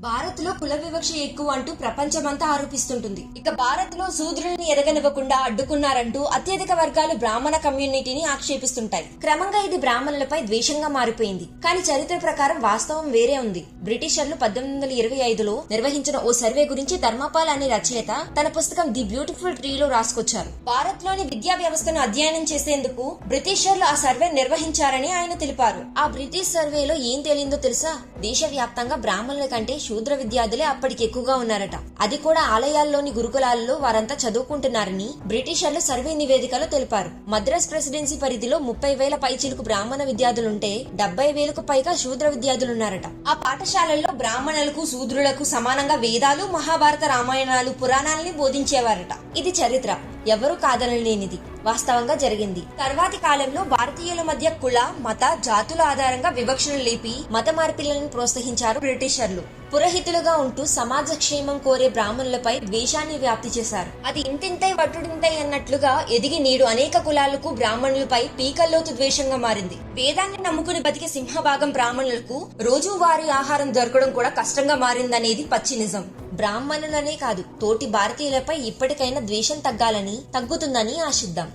భారత్లో కుల వివక్ష ఎక్కువ అంటూ ప్రపంచమంతా ఆరోపిస్తుంటుంది. ఇక భారత్లో శూద్రుల్ని ఎదగనివ్వకుండా అడ్డుకున్నారంటూ అత్యధిక వర్గాలు బ్రాహ్మణ కమ్యూనిటీని ఆక్షేపిస్తుంటాయి. క్రమంగా ఇది బ్రాహ్మణులపై ద్వేషంగా మారిపోయింది. కానీ చరిత్ర ప్రకారం వాస్తవం వేరే ఉంది. బ్రిటిషర్లు పద్దెనిమిది వందల ఇరవై ఐదులో నిర్వహించిన ఓ సర్వే గురించి ధర్మపాల్ అనే రచయిత తన పుస్తకం ది బ్యూటిఫుల్ ట్రీలో రాసుకొచ్చారు. భారత్లోని విద్యా వ్యవస్థను అధ్యయనం చేసేందుకు బ్రిటిషర్లు ఆ సర్వే నిర్వహించారని ఆయన తెలిపారు. ఆ బ్రిటిష్ సర్వేలో ఏం తేలిందో తెలుసా? దేశవ్యాప్తంగా బ్రాహ్మణుల కంటే శూద్ర విద్యార్థులే అప్పటికి ఎక్కువగా ఉన్నారట. అది కూడా ఆలయాల్లోని గురుకులాల్లో వారంతా చదువుకుంటున్నారని బ్రిటిషర్లు సర్వే నివేదికలో తెలిపారు. మద్రాస్ ప్రెసిడెన్సీ పరిధిలో ముప్పై వేల పైచిలకు బ్రాహ్మణ విద్యార్థులుంటే డెబ్బై వేలకు పైగా శూద్ర విద్యార్థులున్నారట. ఆ పాఠశాలల్లో బ్రాహ్మణులకు శూద్రులకు సమానంగా వేదాలు మహాభారత రామాయణాలు పురాణాలని బోధించేవారట. ఇది చరిత్ర. ఎవరూ కాదనలేనిది. వాస్తవంగా జరిగింది. తర్వాతి కాలంలో భారతీయుల మధ్య కుల మత జాతుల ఆధారంగా వివక్షను లేపి మత మార్పిళ్ళను ప్రోత్సహించారు బ్రిటిషర్లు. పురోహితులుగా ఉంటూ సమాజ క్షేమం కోరే బ్రాహ్మణులపై ద్వేషాన్ని వ్యాప్తి చేశారు. అది ఇంతింతై వట్టుడింతై అన్నట్లుగా ఎదిగి నేడు అనేక కులాలకు బ్రాహ్మణులపై పీకల్లోతు ద్వేషంగా మారింది. వేదాన్ని నమ్ముకుని బతికే సింహభాగం బ్రాహ్మణులకు రోజువారీ ఆహారం దొరకడం కూడా కష్టంగా మారిందనేది పచ్చి నిజం. బ్రాహ్మణులనే కాదు తోటి భారతీయులపై ఇప్పటికైనా ద్వేషం తగ్గాలని తగ్గుతుందని ఆశిద్దాం.